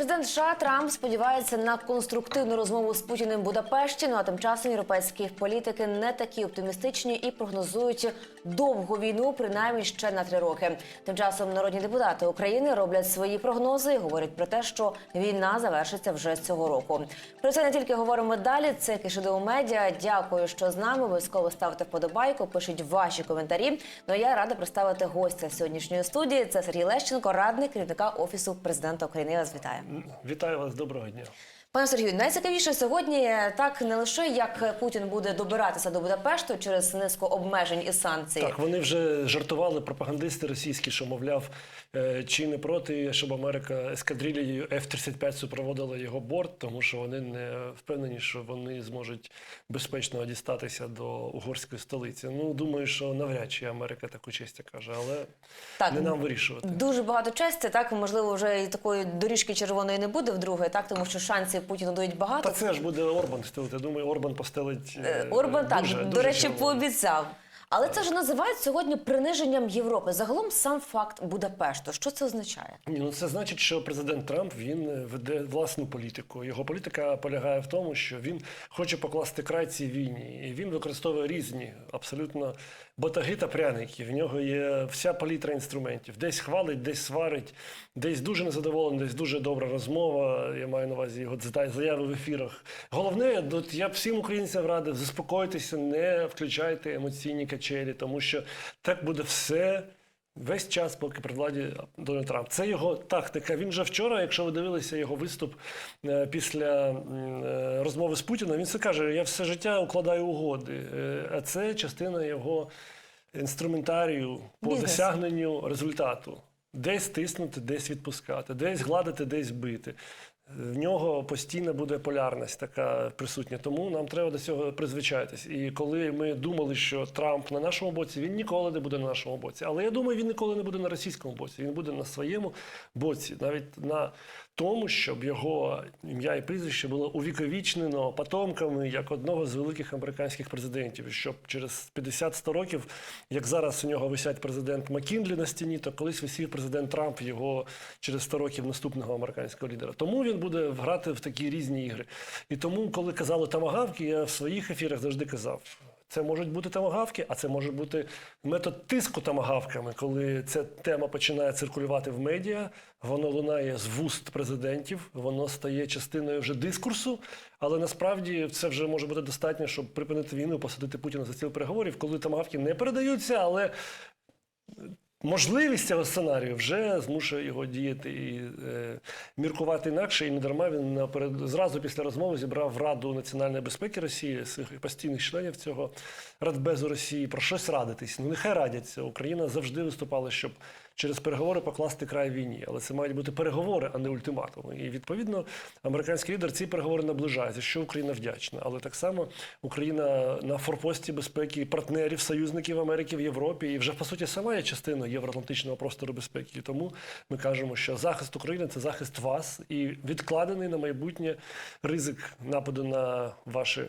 Президент США Трамп сподівається на конструктивну розмову з Путіним в Будапешті. Ну а тим часом європейські політики не такі оптимістичні і прогнозують довгу війну, принаймні ще на три роки. Тим часом народні депутати України роблять свої прогнози і говорять про те, що війна завершиться вже цього року. Про це не тільки говоримо далі. Це Кишидоу медіа. Дякую, що з нами. Обов'язково ставте вподобайку, пишіть ваші коментарі. Ну я рада представити гостя сьогоднішньої студії. Це Сергій Лещенко, радник керівника офісу президента України. Я вас вітаю. Вітаю вас, доброго дня. Пане Сергію, найцікавіше сьогодні так не лише як Путін буде добиратися до Будапешту через низку обмежень і санкцій. Так, вони вже жартували пропагандисти російські, що мовляв, е, чи не проти, щоб Америка ескадрилією F-35 супроводила його борт, тому що вони не впевнені, що вони зможуть безпечно дістатися до угорської столиці. Ну, думаю, що навряд чи Америка таку честь каже, але Так. не нам вирішувати. Дуже багато честі, так можливо, вже і такої доріжки червоної не буде вдруге, так тому що шансів Путіну дають багато. Та це ж буде Орбан стелити. Я думаю, Орбан постелить. е, Е, Орбан так дуже, до дуже речі червоно. пообіцяв. Але це ж називають сьогодні приниженням Європи. Загалом сам факт Будапешту. Що це означає? Ні, ну це значить, що президент Трамп він е, веде власну політику. Його політика полягає в тому, що він хоче покласти край цій війні, і він використовує різні абсолютно батаги та пряники. В нього є вся палітра інструментів. Десь хвалить, десь сварить, десь дуже незадоволений, десь дуже добра розмова. Я маю на увазі його заяви в ефірах. Головне, тут я всім українцям радив, заспокойтеся, не включайте емоційні качелі, тому що так буде все. Весь час, поки при владі Дональд Трамп. Це його тактика. Він же вчора, якщо ви дивилися його виступ е, після е, розмови з Путіним, він все каже: я все життя укладаю угоди. Е, А це частина його інструментарію по Бізнес. досягненню результату. Десь тиснути, десь відпускати, десь гладити, десь бити. В нього постійно буде полярність така присутня. Тому нам треба до цього призвичайтись. І коли ми думали, що Трамп на нашому боці, він ніколи не буде на нашому боці. Але я думаю, він ніколи не буде на російському боці. Він буде на своєму боці, навіть на тому, щоб його ім'я і прізвище було увіковічнено потомками як одного з великих американських президентів. Щоб через 50-100 років, як зараз у нього висять президент Маккінлі на стіні, то колись висів президент Трамп його через 100 років наступного американського лідера. Тому він буде грати в такі різні ігри. І тому, коли казали тамагавки, я в своїх ефірах завжди казав. Це можуть бути тамагавки, а це може бути метод тиску тамагавками, коли ця тема починає циркулювати в медіа, воно лунає з вуст президентів, воно стає частиною вже дискурсу. Але насправді це вже може бути достатньо, щоб припинити війну, посадити Путіна за стіл переговорів, коли тамагавки не передаються, але Можливість цього сценарію вже змушує його діяти і е, міркувати інакше, і не дарма він наперед зразу після розмови зібрав Раду національної безпеки Росії своїх постійних членів цього Радбезу Росії про щось радитись. Ну нехай радяться. Україна завжди виступала, щоб через переговори покласти край війні, але це мають бути переговори, а не ультиматуми. І відповідно американський лідер ці переговори наближає, за що Україна вдячна. Але так само Україна на форпості безпеки партнерів, союзників Америки в Європі і вже по суті сама є частиною євроатлантичного простору безпеки. І тому ми кажемо, що захист України це захист вас і відкладений на майбутнє ризик нападу на ваші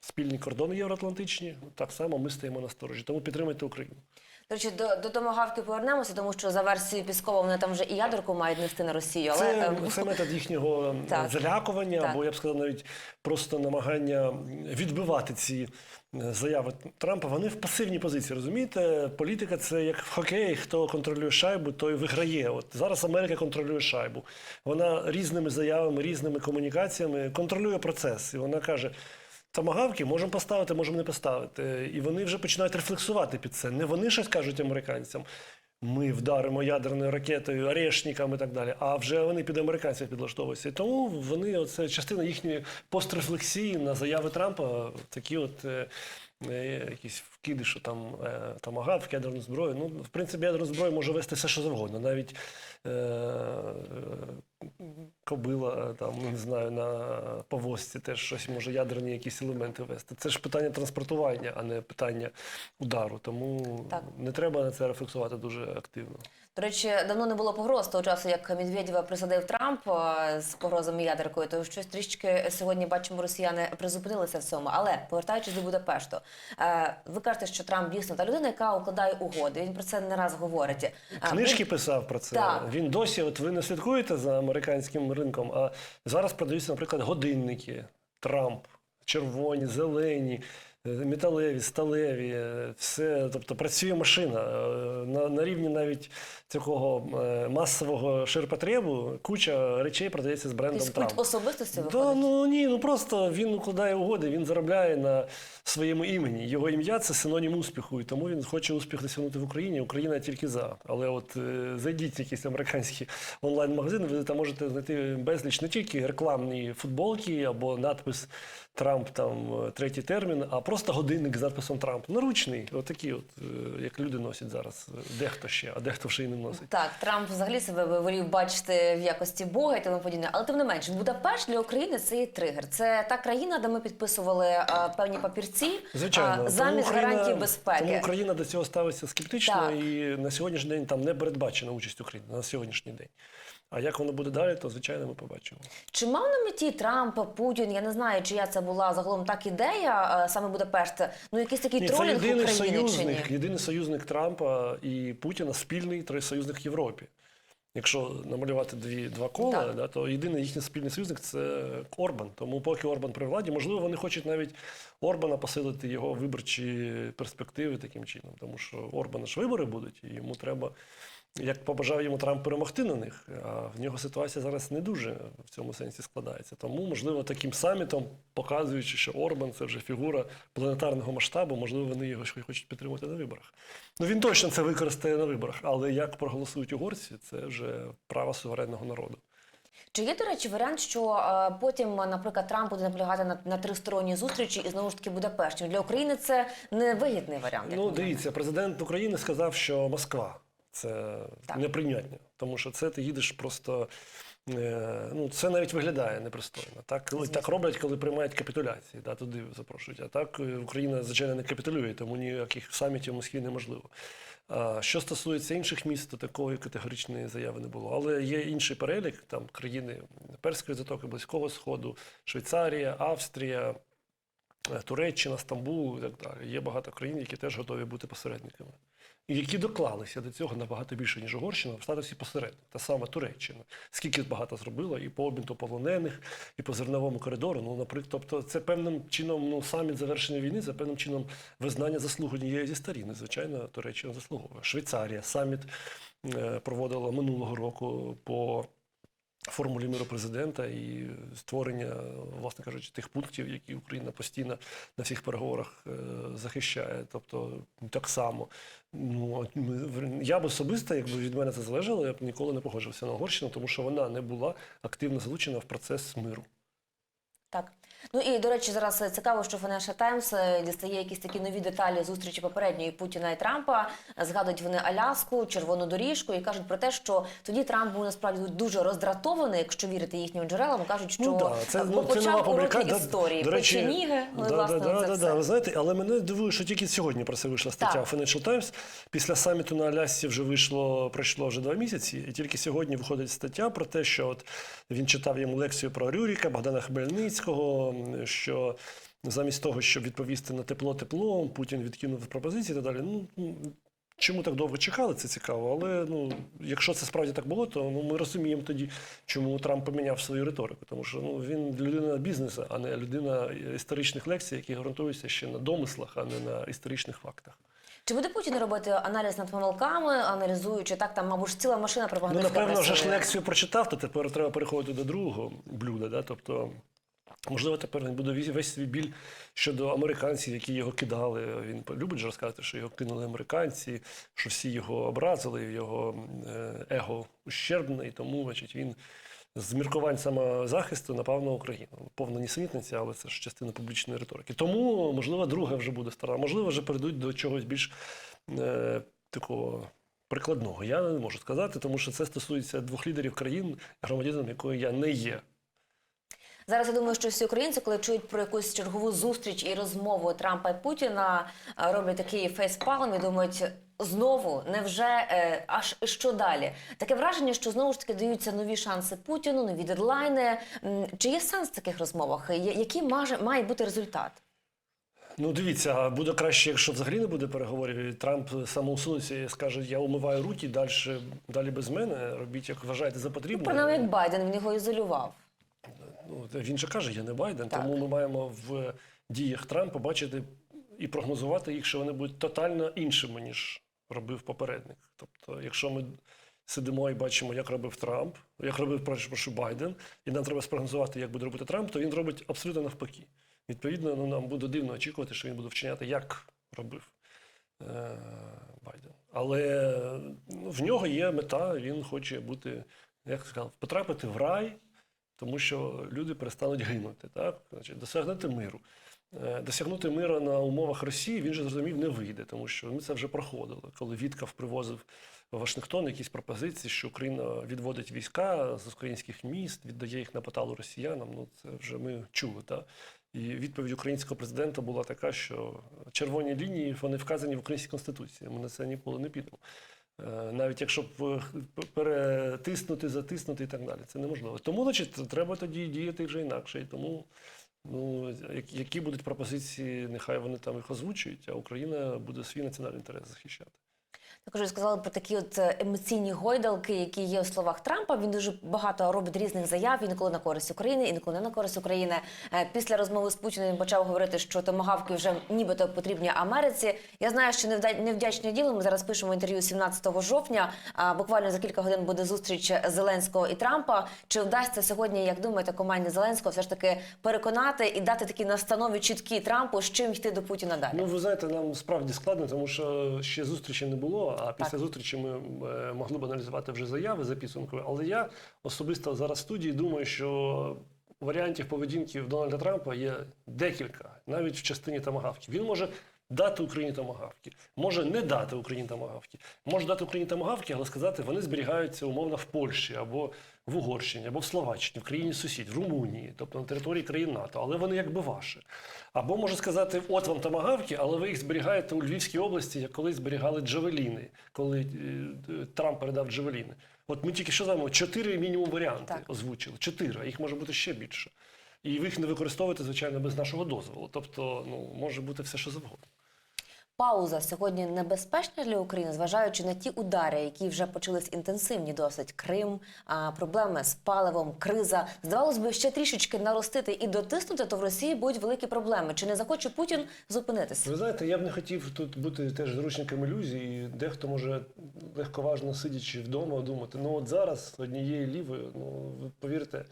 спільні кордони євроатлантичні. Так само ми стоїмо на сторожі. Тому підтримайте Україну. До речі, до, до томагавки повернемося, тому що за версією Піскова вони там вже і ядерку мають нести на Росію. Але Це, ем, це метод їхнього ем, Так. залякування, Так. або я б сказав, навіть просто намагання відбивати ці е, заяви Трампа. Вони в пасивній позиції. Розумієте, політика це як в хокеї, хто контролює шайбу, той виграє. От зараз Америка контролює шайбу. Вона різними заявами, різними комунікаціями контролює процес. І вона каже. Тамагавки можемо поставити, можемо не поставити. І вони вже починають рефлексувати під це. Не вони щось кажуть американцям. Ми вдаримо ядерною ракетою, орешником і так далі. А вже вони під американців підлаштовуються. І тому вони, оце частина їхньої пострефлексії на заяви Трампа, такі от е, е, якісь вкиди, що там е, тамагавки, ядерну зброю. Ну, в принципі, ядерну зброю може вести все, що завгодно. Навіть е, е, кобила, там, не знаю, на повозці теж щось може ядерні якісь елементи вести. Це ж питання транспортування, а не питання удару. Тому Так. не треба на це рефлексувати дуже активно. До речі, давно не було погроз того часу, як Медведєва присадив Трамп е, з погрозами ядеркою. То щось трішки сьогодні бачимо, росіяни призупинилися в цьому. Але повертаючись до Будапешту, е, ви кажете, що Трамп дійсно та людина, яка укладає угоди. Він про це не раз говорить. Книжки Книжки писав про це. Так. Він досі, от ви не слідкуєте за американським ринком. А зараз продаються, наприклад, годинники, Трамп, червоні, зелені. е, Металеві, сталеві, е, все, тобто працює машина Е, на, на рівні навіть такого е, масового ширпотребу. Куча речей продається з брендом Трамп. культ особистості Да, виходить? ну ні, ну просто він укладає угоди, він заробляє на своєму імені. Його ім'я це синонім успіху, і тому він хоче успіх досягнути в Україні. Україна тільки за. Але от е, зайдіть в якісь американські онлайн-магазини, ви там можете знайти безліч не тільки рекламні футболки або надпис Трамп там е, третій термін, а просто годинник з надписом Трамп. Наручний, отакі, от, е, як люди носять зараз. Дехто ще, а дехто вже й не носить. Так, Трамп взагалі себе волів бачити в якості Бога і тому подібне. Але тим не менше, Будапешт для України це є тригер. Це та країна, де ми підписували а, певні папірці Звичайно, а, Тому замість Україна- безпеки. Тому Україна до цього ставиться скептично, Так. і на сьогоднішній день там не передбачена участь України на сьогоднішній день. А як воно буде далі, то звичайно ми побачимо. Чи мав на меті Трамп, Путін? Я не знаю, чия це була загалом так ідея, а, саме Будапешт. Ну якийсь такий Ні, це тролінг єдиний України чи ні? союзник, єдиний союзник Трампа і Путіна, спільний трисоюзник в Європі. Якщо намалювати дві два кола, Так. да, то єдиний їхній спільний союзник це Орбан. Тому поки Орбан при владі, можливо, вони хочуть навіть Орбана посилити його виборчі перспективи таким чином. Тому що Орбана ж вибори будуть, і йому треба, як побажав йому Трамп перемогти на них. А в нього ситуація зараз не дуже в цьому сенсі складається. Тому, можливо, таким самітом, показуючи, що Орбан це вже фігура планетарного масштабу, можливо, вони його хочуть підтримати на виборах. Ну він точно це використає на виборах, але як проголосують угорці, це вже право суверенного народу. Чи є, до речі, варіант, що е, потім, наприклад, Трамп буде наполягати на, на тристоронній зустрічі і знову ж таки Будапешт? Для України це невигідний варіант. Ну, дивіться, президент України сказав, що Москва це Так. неприйнятно, тому що це ти їдеш просто. е, Ну, це навіть виглядає непристойно. Так, коли- так роблять, коли приймають капітуляції, да, туди запрошують. А так е, Україна, звичайно, не капітулює, тому ніяких самітів в Москві неможливо. А що стосується інших міст, то такої категоричної заяви не було. Але є інший перелік, там країни Перської затоки, Близького Сходу, Швейцарія, Австрія, е, Туреччина, Стамбул і так далі. Є багато країн, які теж готові бути посередниками. Які доклалися до цього набагато більше, ніж Угорщина, в статусі посередника. Та сама Туреччина. Скільки багато зробила і по обміну полонених, і по зерновому коридору. Ну, наприклад, тобто це певним чином ну, саміт завершення війни, це певним чином визнання заслуг однієї зі сторін. Звичайно, Туреччина заслуговує. Швейцарія саміт е, проводила минулого року по формулі миру президента і створення, власне кажучи, тих пунктів, які Україна постійно на всіх переговорах е, захищає. Тобто так само. Ну, я б особисто, якби від мене це залежало, я б ніколи не погоджувався на Угорщину, тому що вона не була активно залучена в процес миру. Так. Ну і до речі, зараз е, цікаво, що Financial Times е, дістає якісь такі нові деталі зустрічі попередньої Путіна і Трампа. Згадують вони Аляску, червону доріжку і кажуть про те, що тоді Трамп був насправді дуже роздратований, якщо вірити їхнім джерелам. Кажуть, що Ну, да, це, ну, це почав нова уроки публікація. історії. До речі, Печеніги, ну, да, власне, да, це да, все. да. Ви знаєте, але мене дивує, що тільки сьогодні про це вийшла стаття Так. Financial Times. Після саміту на Алясці вже вийшло, пройшло вже два місяці, і тільки сьогодні виходить стаття про те, що от він читав йому лекцію про Рюріка, Богдана Хмельницького, що замість того, щоб відповісти на тепло теплом, Путін відкинув пропозиції і так далі. Ну, ну, Чому так довго чекали, це цікаво. Але ну, якщо це справді так було, то ну, ми розуміємо тоді, чому Трамп поміняв свою риторику. Тому що ну, він людина бізнесу, а не людина історичних лекцій, які ґрунтуються ще на домислах, а не на історичних фактах. Чи буде Путін робити аналіз над помилками, аналізуючи так, там, мабуть, ж ціла машина Ну, пропагандистська напевно, вже ж лекцію прочитав, то тепер треба переходити до другого блюда. Да? Тобто, можливо, тепер він буде весь- свій біль щодо американців, які його кидали. Він любить же розказати, що його кинули американці, що всі його образили, його е, его ущербне, і тому, значить, він. З міркувань самозахисту напав на Україну. Повна нісенітниця, але це ж частина публічної риторики. Тому, можливо, друга вже буде стара. Можливо, вже перейдуть до чогось більш е, такого прикладного. Я не можу сказати, тому що це стосується двох лідерів країн, громадянином якої я не є. Зараз я думаю, що всі українці, коли чують про якусь чергову зустріч і розмову Трампа і Путіна, е, роблять такий фейспалм і думають. Знову, невже е, аж що далі? Таке враження, що знову ж таки даються нові шанси Путіну, нові дедлайни. Чи є сенс в таких розмовах? Я- Який маже, має бути результат? Ну, дивіться, буде краще, якщо взагалі не буде переговорів. і Трамп самоусунеться і скаже, я умиваю руки, далі, далі без мене. Робіть, як вважаєте за потрібне. Принаймні, як Байден він його ізолював. Ну, він же каже, я не Байден, Так. тому ми маємо в діях Трампа бачити і прогнозувати їх, що вони будуть тотально іншими, ніж робив попередник. Тобто, якщо ми сидимо і бачимо, як робив Трамп, як робив прошу, Байден, і нам треба спрогнозувати, як буде робити Трамп, то він робить абсолютно навпаки. Відповідно, ну, нам буде дивно очікувати, що він буде вчиняти, як робив е, Байден. Але ну, в нього є мета, він хоче бути, як сказав, потрапити в рай, тому що люди перестануть гинути, так? Значить, досягнути миру. Е, Досягнути миру на умовах Росії він же зрозумів не вийде, тому що ми це вже проходили. Коли Віткав привозив в Вашингтон якісь пропозиції, що Україна відводить війська з українських міст, віддає їх на поталу росіянам. Ну це вже ми чули. Так? І відповідь українського президента була така, що червоні лінії вони вказані в українській конституції. Ми на це ніколи не підемо. Е, Навіть якщо е, перетиснути, затиснути і так далі, це неможливо. Тому, значить, треба тоді діяти вже інакше. І тому, ну, як- які будуть пропозиції, нехай вони там їх озвучують, а Україна буде свій національний інтерес захищати. Також сказали про такі от е, емоційні гойдалки, які є у словах Трампа. Він дуже багато робить різних заяв, інколи на користь України, інколи не на користь України. Е, Після розмови з Путіним він почав говорити, що томагавки вже нібито потрібні Америці. Я знаю, що невдячне діло. Ми зараз пишемо інтерв'ю 17 жовтня. Буквально за кілька годин буде зустріч Зеленського і Трампа. Чи вдасться сьогодні, як думаєте, команді Зеленського все ж таки переконати і дати такі настанови чіткі Трампу, з чим йти до Путіна далі? Ну, ви знаєте, нам справді складно, тому що ще зустрічі не було. А після зустрічі ми е, могли б аналізувати вже заяви за підсумкою. Але я особисто зараз в студії думаю, що варіантів поведінки Дональда Трампа є декілька, навіть в частині тамагавки. Він може дати Україні томагавки, може не дати Україні томагавки, може дати Україні томагавки, але сказати, вони зберігаються умовно в Польщі або в Угорщині, або в Словаччині, в країні сусід, в Румунії, тобто на території країн НАТО, але вони якби ваші. Або може сказати, от вам томагавки, але ви їх зберігаєте у Львівській області, як колись зберігали джавеліни, коли е, Трамп передав джавеліни. От ми тільки що знаємо, чотири мінімум варіанти Так. озвучили. Чотири, а їх може бути ще більше. І ви їх не використовуєте, звичайно, без нашого дозволу. Тобто, ну, може бути все, що завгодно. Пауза сьогодні небезпечна для України, зважаючи на ті удари, які вже почались інтенсивні досить. Крим, а, проблеми з паливом, криза. Здавалось би, ще трішечки наростити і дотиснути, то в Росії будуть великі проблеми. Чи не захоче Путін зупинитися? Ви знаєте, я б не хотів тут бути теж зручником ілюзій. І дехто може легковажно сидячи вдома, думати, ну от зараз однією лівою, ну повірте,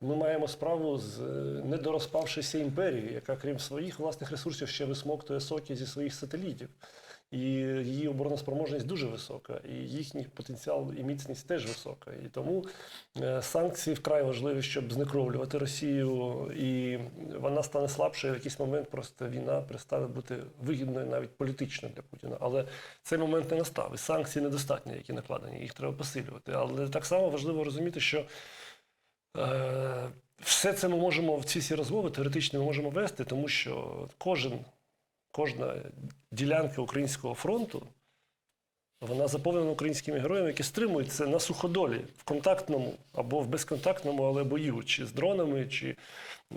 ми маємо справу з е, недорозпавшися імперією, яка, крім своїх власних ресурсів, ще висмоктує соки зі своїх сателітів. І її обороноспроможність дуже висока, і їхній потенціал і міцність теж висока. І тому е, санкції вкрай важливі, щоб знекровлювати Росію, і вона стане слабшою. В якийсь момент просто війна перестане бути вигідною навіть політично для Путіна. Але цей момент не настав. І санкції недостатні, які накладені, їх треба посилювати. Але так само важливо розуміти, що Все це ми можемо в ці всі розмови теоретично ми можемо вести, тому що кожен, кожна ділянка українського фронту вона заповнена українськими героями, які стримують це на суходолі в контактному або в безконтактному, але бою, чи з дронами, чи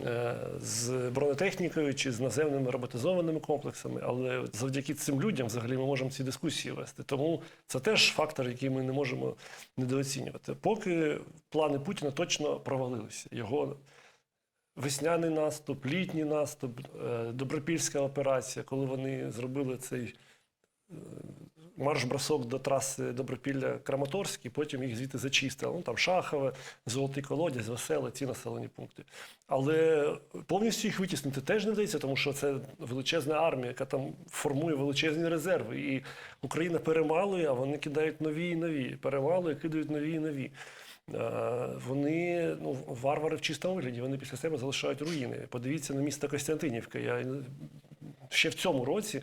е, з бронетехнікою, чи з наземними роботизованими комплексами. Але завдяки цим людям взагалі ми можемо ці дискусії вести. Тому це теж фактор, який ми не можемо недооцінювати. Поки плани Путіна точно провалилися. Його весняний наступ, літній наступ, е, добропільська операція, коли вони зробили цей е, марш-бросок до траси Добропілля Краматорський, потім їх звідти зачистили. Ну там Шахове, Золотий Колодязь, Веселе, ці населені пункти. Але повністю їх витіснити теж не вдається, тому що це величезна армія, яка там формує величезні резерви. І Україна перемалує, а вони кидають нові і нові. Перемалує, кидають нові і нові. Е, Вони ну, варвари в чистому вигляді, вони після себе залишають руїни. Подивіться на місто Костянтинівка. Я ще в цьому році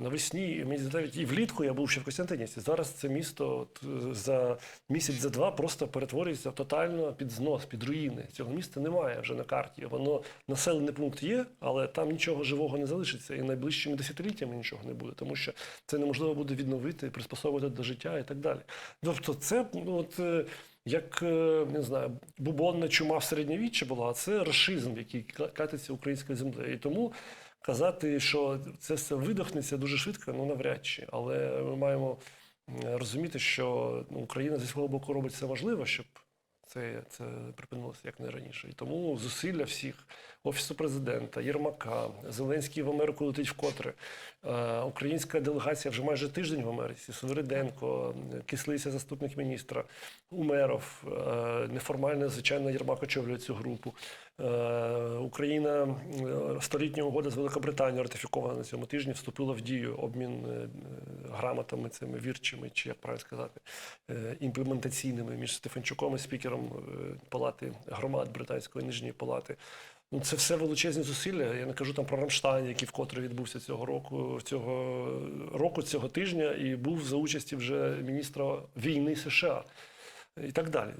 навесні, мені навіть і влітку я був ще в Костянтинівці. Зараз це місто от, за місяць, за два просто перетворюється тотально під знос, під руїни. Цього міста немає вже на карті. Воно населений пункт є, але там нічого живого не залишиться. І найближчими десятиліттями нічого не буде, тому що це неможливо буде відновити, приспособити до життя і так далі. Тобто, це ну, от. е, Як е, не знаю, бубонна чума в середньовіччі була, а це рашизм, який ка- катиться українською землею. І тому, Казати, що це все видохнеться дуже швидко, ну навряд чи. Але ми маємо розуміти, що ну, Україна зі свого боку робить все можливе, щоб це, це припинилося як найраніше. І тому зусилля всіх офісу президента, Єрмака, Зеленський в Америку летить вкотре. Е, українська делегація вже майже тиждень в Америці. Свериденко, Кислиця, заступник міністра, Умеров, е, неформально, звичайно, Єрмак очолює цю групу. Е, Україна е, столітня угода з Великобританією ратифікована на цьому тижні, вступила в дію обмін е, грамотами цими вірчими, чи як правильно сказати, е, імплементаційними між Стефанчуком і спікером е, палати громад британської нижньої палати. Ну, це все величезні зусилля. Я не кажу там про Рамштайн, який вкотре відбувся цього року, цього року, цього тижня, і був за участі вже міністра війни США і так далі.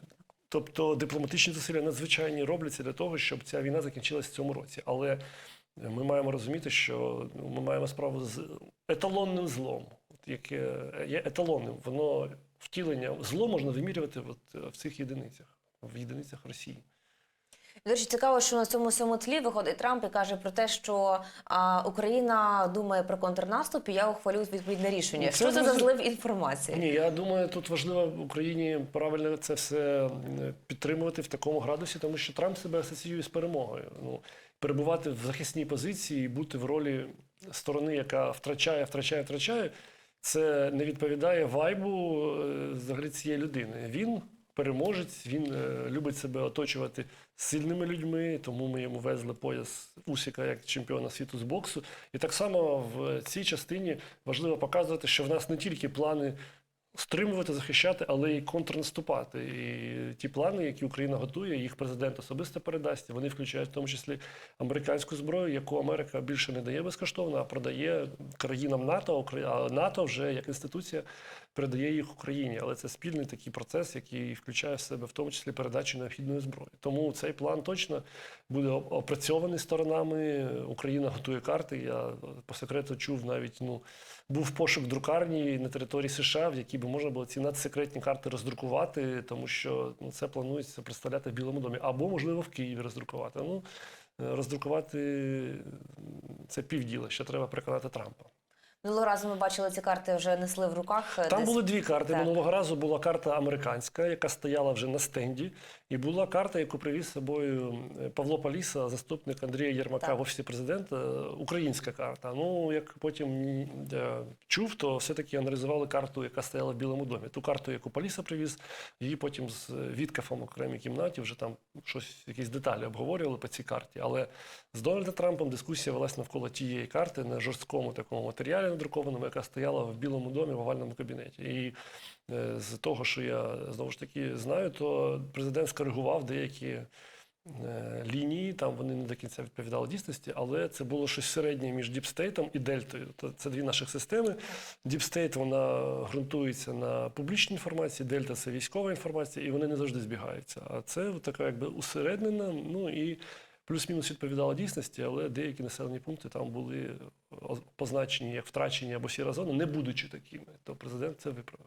Тобто дипломатичні зусилля надзвичайні робляться для того, щоб ця війна закінчилась в цьому році. Але ми маємо розуміти, що ну, ми маємо справу з еталонним злом, яке є еталонним. Воно втілення зло можна вимірювати от в цих єдиницях, в єдиницях Росії. До речі, цікаво, що на цьому всьому тлі виходить Трамп і каже про те, що а, Україна думає про контрнаступ, і я ухвалю відповідне рішення. Ну, це що це за злив інформації? Ні, я думаю, тут важливо Україні правильно це все підтримувати в такому градусі, тому що Трамп себе асоціює з перемогою. Ну, перебувати в захисній позиції і бути в ролі сторони, яка втрачає, втрачає, втрачає, це не відповідає вайбу е, взагалі цієї людини. Він переможець, він е, любить себе оточувати сильними людьми, тому ми йому везли пояс Усіка як чемпіона світу з боксу. І так само в цій частині важливо показувати, що в нас не тільки плани стримувати, захищати, але й контрнаступати. І ті плани, які Україна готує, їх президент особисто передасть. Вони включають в тому числі американську зброю, яку Америка більше не дає безкоштовно, а продає країнам НАТО. А НАТО вже як інституція передає їх Україні. Але це спільний такий процес, який включає в себе в тому числі передачу необхідної зброї. Тому цей план точно буде опрацьований сторонами. Україна готує карти. Я по секрету чув навіть ну. Був пошук друкарні на території США, в якій би можна було ці надсекретні карти роздрукувати, тому що ну, це планується представляти в Білому домі. Або, можливо, в Києві роздрукувати. Ну, е, роздрукувати це півділа, ще треба переконати Трампа. Минулого разу ми бачили ці карти, вже несли в руках. е, Там десь. були дві карти. Так. Минулого разу була карта американська, яка стояла вже на стенді, і була карта, яку привіз з собою е, Павло Паліса, заступник Андрія Єрмака Так. в офісі президента. е, Українська карта. Ну як потім е, чув, то все-таки аналізували карту, яка стояла в Білому домі. Ту карту, яку Паліса привіз, її потім з Віткафом в окремій кімнаті вже там щось, якісь деталі обговорювали по цій карті. Але з Дональдом Трампом дискусія велась навколо тієї карти на жорсткому такому матеріалі надрукованому, яка стояла в Білому домі в овальному кабінеті. І е, з того, що я знову ж таки знаю, то президент скоригував деякі е, лінії, там вони не до кінця відповідали дійсності, але це було щось середнє між діпстейтом і дельтою. Це дві наших системи. Діпстейт вона ґрунтується на публічній інформації, дельта це військова інформація, і вони не завжди збігаються. А це така якби усереднена, ну і плюс-мінус відповідала дійсності, але деякі населені пункти там були позначені як втрачені або сіра зона, не будучи такими. То президент це виправив.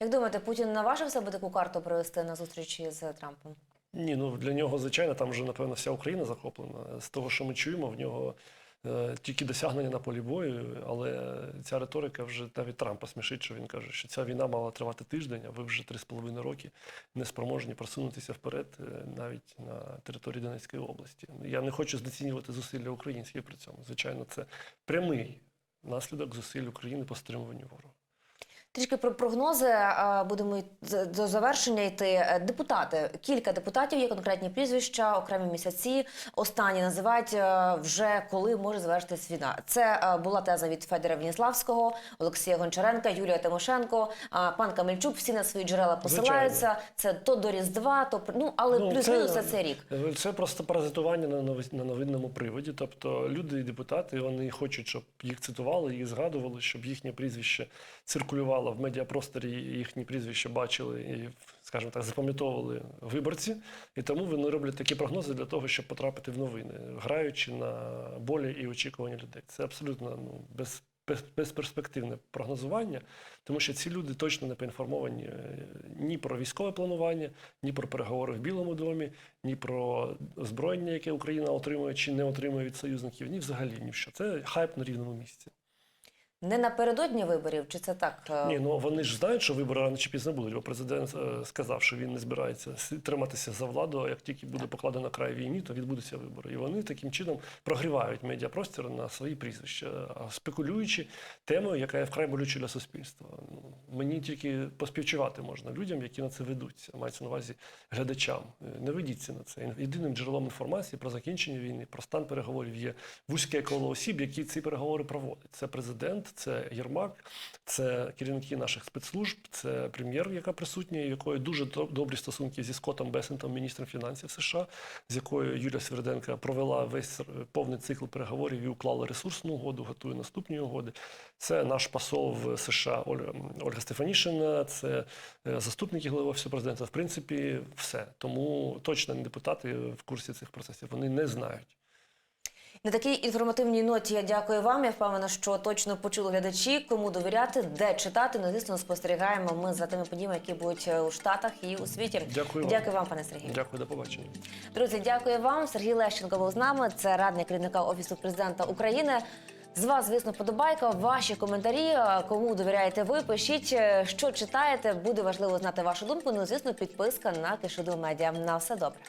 Як думаєте, Путін наважився би таку карту провести на зустрічі з Трампом? Ні, ну для нього, звичайно, там вже, напевно, вся Україна захоплена. З того, що ми чуємо, в нього е, тільки досягнення на полі бою, але ця риторика вже навіть Трампа смішить, що він каже, що ця війна мала тривати тиждень, а ви вже три з половиною роки не спроможні просунутися вперед е, навіть на території Донецької області. Я не хочу знецінювати зусилля українські при цьому. Звичайно, це прямий наслідок зусиль України по стримуванню ворога. Трішки про прогнози будемо до завершення йти. Е, Депутати, кілька депутатів є конкретні прізвища, окремі місяці. Останні називають е, вже коли може завершитись війна. Це е, була теза від Федора Веніславського, Олексія Гончаренка, Юлія Тимошенко, пан Камельчук. Всі на свої джерела посилаються. Це то до Різдва, то ну але Ну, плюс-мінус це- це цей рік. Е, Це просто паразитування на новинному приводі. Тобто люди і депутати вони хочуть, щоб їх цитували, їх згадували, щоб їхнє прізвище циркулювало в медіапросторі, їхні прізвища бачили і, скажімо так, запам'ятовували виборці. І тому вони роблять такі прогнози для того, щоб потрапити в новини, граючи на болі і очікування людей. Це абсолютно ну, без, без- безперспективне прогнозування, тому що ці люди точно не поінформовані е, ні про військове планування, ні про переговори в Білому домі, ні про озброєння, яке Україна отримує чи не отримує від союзників, ні взагалі ні в що. Це хайп на рівному місці. Не напередодні виборів, чи це так? е, Ні, ну вони ж знають, що вибори рано чи пізно будуть. Бо президент е, сказав, що він не збирається триматися за владу. А як тільки буде покладено край війні, то відбудуться вибори. І вони таким чином прогрівають медіапростір на свої прізвища, спекулюючи темою, яка є вкрай болюча для суспільства. Ну, Мені тільки поспівчувати можна людям, які на це ведуться. Мається на увазі глядачам. Е, Не ведіться на це. Єдиним джерелом інформації про закінчення війни, про стан переговорів є вузьке коло осіб, які ці переговори проводять. Це президент, це Єрмак, це керівники наших спецслужб, це прем'єр, яка присутня, якої дуже до- добрі стосунки зі Скоттом Бесентом, міністром фінансів США, з якою Юлія Сверденка провела весь е, повний цикл переговорів і уклала ресурсну угоду, готує наступні угоди. Це наш посол в США Ольга, Ольга Стефанішина, це е, заступники голови офісу президента. В принципі, все. Тому точно не депутати в курсі цих процесів. Вони не знають. На такій інформативній ноті я дякую вам. Я впевнена, що точно почули глядачі, кому довіряти, де читати. Ну, звісно, спостерігаємо ми за тими подіями, які будуть е, у Штатах і у світі. Дякую. Дякую вам, пане Сергію. Дякую, до побачення. Друзі, дякую вам. Сергій Лещенко був з нами. Це радник керівника офісу президента України. З вас, звісно, подобайка. Ваші коментарі. Кому довіряєте ви? Пишіть, е, що читаєте. Буде важливо знати вашу думку. Ну, звісно, підписка на Кишиду Медіа. На все добре.